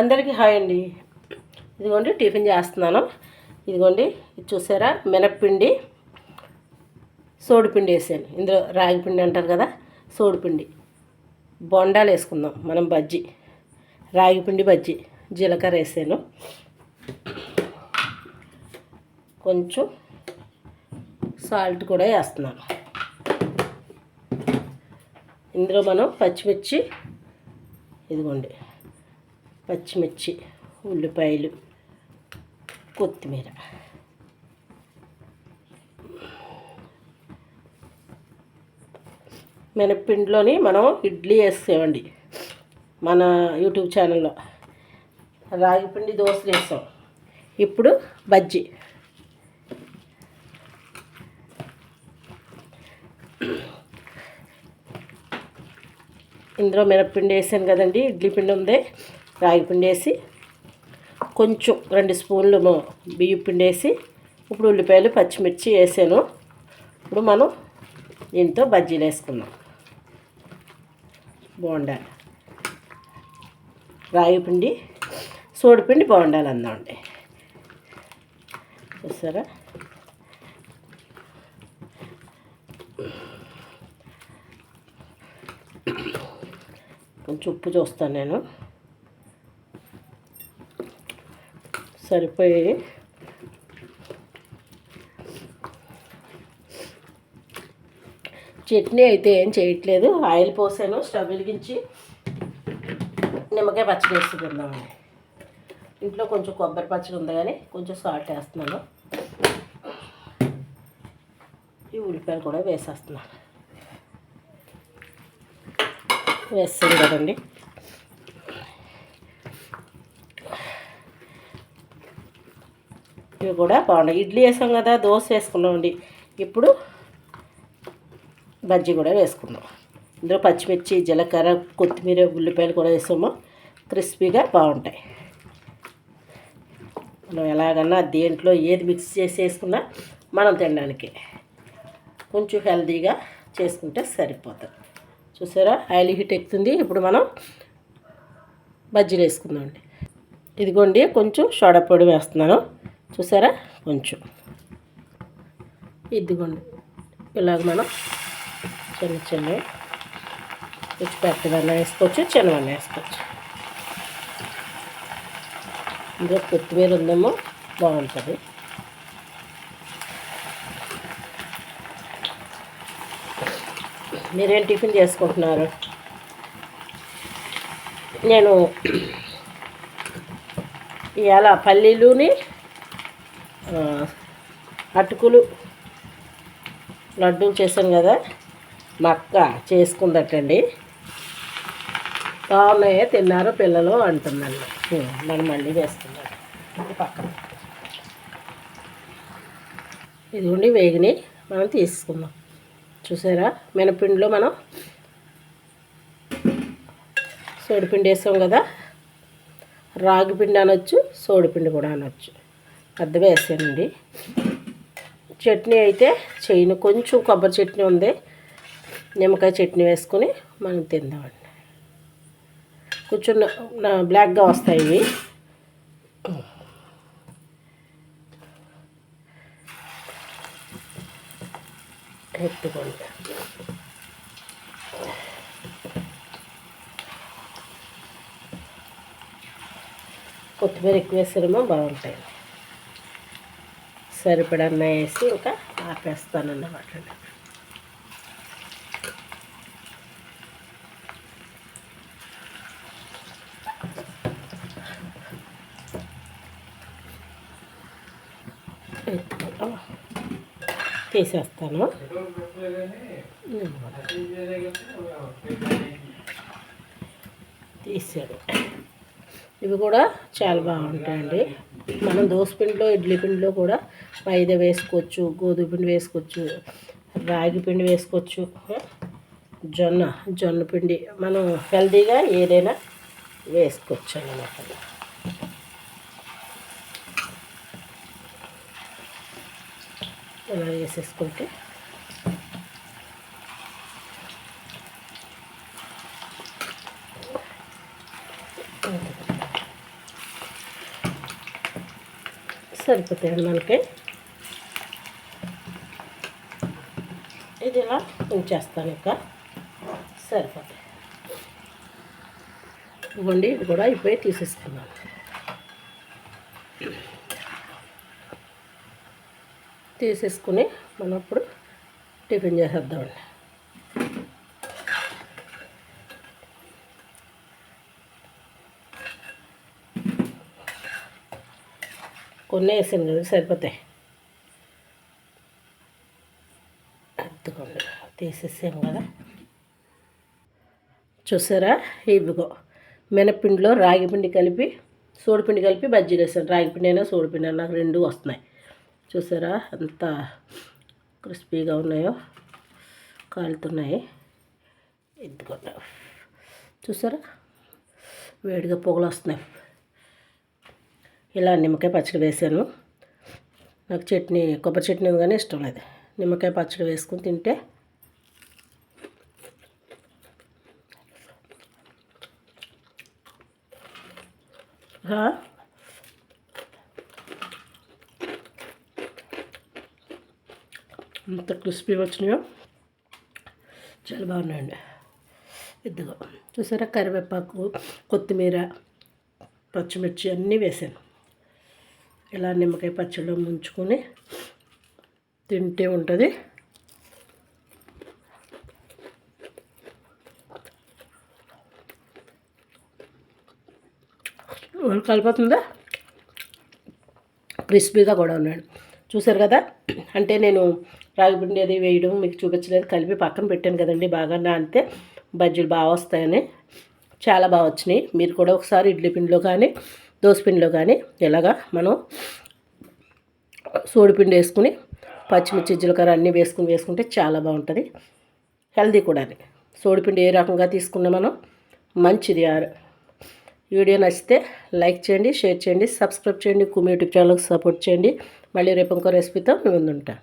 అందరికీ హాయ్ అండి. ఇదిగోండి టిఫిన్ చేస్తున్నాను. ఇదిగోండి ఇది చూసారా? మినప్పిండి సోడిపిండి వేసాను. ఇందులో రాగి పిండి అంటారు కదా సోడిపిండి. బొండాలు వేసుకుందాం. మనం బజ్జీ రాగి పిండి బజ్జీ జీలకర్ర వేసాను. కొంచెం సాల్ట్ కూడా వేస్తున్నాను. ఇందులో మనం పచ్చిమిర్చి ఇదిగోండి. పచ్చిమిర్చి ఉల్లిపాయలు కొత్తిమీర. మినప్పిండిలోని మనం ఇడ్లీ వేసామండి మన యూట్యూబ్ ఛానల్లో రాగిపిండి దోశలు వేసాం ఇప్పుడు బజ్జీ. ఇందులో మినప్పిండి వేసాను కదండి ఇడ్లీ పిండి ఉంది. రాగి పిండి వేసి కొంచెం రెండు స్పూన్లు బియ్యం పిండి వేసి ఇప్పుడు ఉల్లిపాయలు పచ్చిమిర్చి వేసాను. ఇప్పుడు మనం దీంతో బజ్జీలు వేసుకుందాం. బాగుండాలి. రాగి పిండి సోడిపిండి బాగుండాలి అందామండి చూసారా? కొంచెం ఉప్పు చూస్తాను నేను. సరిపోయి చట్నీ అయితే ఏం చేయట్లేదు. ఆయిల్ పోసాను స్టవ్ వెలిగించి నిమ్మకాయ పచ్చడి వేసుకుందామండి ఇంట్లో కొంచెం కొబ్బరి పచ్చడి ఉంది కానీ కొంచెం సాల్ట్ వేస్తున్నాను. ఈ ఉల్లిపాయలు కూడా వేసేస్తున్నాను. వేస్తాను కదండి. ఇవి కూడా బాగున్నాయి. ఇడ్లీ వేసాం కదా దోశ వేసుకున్నామండి. ఇప్పుడు బజ్జీ కూడా వేసుకుందాం. ఇందులో పచ్చిమిర్చి జీలకర్ర కొత్తిమీర ఉల్లిపాయలు కూడా వేసాము. క్రిస్పీగా బాగుంటాయి. మనం ఎలాగన్నా దేంట్లో ఏది మిక్స్ చేసి వేసుకున్నా మనం తినడానికి కొంచెం హెల్తీగా చేసుకుంటే సరిపోతుంది. చూసారా? ఆయిల్ హీట్ ఎక్కుతుంది. ఇప్పుడు మనం బజ్జీలు వేసుకుందామండి. ఇదిగోండి కొంచెం సోడా పొడి వేస్తున్నాను. చూసారా? కొంచెం. ఇదిగోండి. ఇలాగ మనం చిన్న చిన్న కొంచెం పెద్దవన్న వేసుకోవచ్చు చిన్నవన్న వేసుకోవచ్చు. ఇందులో కొత్తిమీర ఉందేమో బాగుంటుంది. మీరేం టిఫిన్ చేసుకుంటున్నారు? నేను ఇవాళ పల్లీలుని అటుకులు లడ్డూలు చేశాను కదా మా అక్క చేసుకుందటండి. బాగున్నాయే తిన్నారు పిల్లలు అంటున్నాను. మనం మళ్ళీ వేసుకున్నాను ఇది పక్కన. ఇదిగోండి వేగిని మనం తీసుకుందాం. చూసారా? మినపిండిలో మనం సోడిపిండి వేసాం కదా రాగి పిండి అనొచ్చు సోడిపిండి కూడా అనొచ్చు. పెద్దగా వేసానండి. చట్నీ అయితే చేయను. కొంచెం కొబ్బరి చట్నీ ఉంది. నిమ్మకాయ చట్నీ వేసుకొని మనం తిందామండి. కొంచెం బ్లాక్గా వస్తాయి ఇవి. ఎత్తుకోండి కొత్తిమీర ఎక్కువ వేసారేమో బాగుంటాయి సరిపడన్న వేసి ఇంకా ఆపేస్తానన్నమాట. అన్నమాట తీసేస్తాను. తీసాడు. ఇవి కూడా చాలా బాగుంటాయండి. మనం దోసపిండిలో ఇడ్లీ పిండిలో కూడా మైదా వేసుకోవచ్చు గోధుమ పిండి వేసుకోవచ్చు రాగి పిండి వేసుకోవచ్చు జొన్న జొన్న పిండి మనం హెల్తీగా ఏదైనా వేసుకోవచ్చు అన్నమాట. ఇలా వేసేసుకుంటే సరిపోతాయండి మనకి. ఇది ఇలా ఉంచేస్తాను ఇంకా. సరిపోతాయి. ఇవ్వండి ఇది కూడా అయిపోయి తీసేసుకున్నాను. తీసేసుకుని మనం ఇప్పుడు టిఫిన్ చేసేద్దామండి. కొన్ని వేసాను కదా సరిపోతాయి ఎత్తుకోండి తీసేసాం కదా. చూసారా? ఇవిగో మినపిండిలో రాగి పిండి కలిపి సోడిపిండి కలిపి బజ్జీలు వేసాను. రాగిపిండి అయినా సోడిపిండి అయినా రెండు వస్తున్నాయి. చూసారా? అంత క్రిస్పీగా ఉన్నాయో కాలుతున్నాయి. ఎత్తుకోండి చూసారా? వేడిగా పొగలు వస్తున్నాయి. ఇలా నిమ్మకాయ పచ్చడి వేసాను. నాకు చట్నీ కొబ్బరి చట్నీ కానీ ఇష్టం లేదు. నిమ్మకాయ పచ్చడి వేసుకుని తింటే అంత క్రిస్పీ వచ్చినాయో. చాలా బాగున్నాయండి. ఇదిగో చూసారా? కరివేపాకు కొత్తిమీర పచ్చిమిర్చి అన్నీ వేసాను. ఇలా నిమ్మకాయ పచ్చడిలో ముంచుకొని తింటే ఉంటుంది. కలిపోతుందా? క్రిస్పీగా కూడా ఉన్నాడు. చూసారు కదా? అంటే నేను రాగి పిండి అది వేయడం మీకు చూపించలేదు. కలిపి పక్కన పెట్టాను కదండి బాగా. నానితే బజ్జీలు బాగా వస్తాయని. చాలా బాగా వచ్చినాయి. మీరు కూడా ఒకసారి ఇడ్లీ పిండిలో కానీ దోసపిండిలో కానీ ఇలాగా మనం సోడిపిండి వేసుకుని పచ్చిమిర్చి జీలకర్ర అన్నీ వేసుకుని వేసుకుంటే చాలా బాగుంటుంది. హెల్దీ కూడా సోడిపిండి ఏ రకంగా తీసుకున్నా మనం మంచిది వీడియో నచ్చితే లైక్ చేయండి షేర్ చేయండి సబ్స్క్రైబ్ చేయండి కుమి యూట్యూబ్ ఛానల్కి సపోర్ట్ చేయండి. మళ్ళీ రేపు ఇంకో రెసిపీతో మేము ముందుంటాను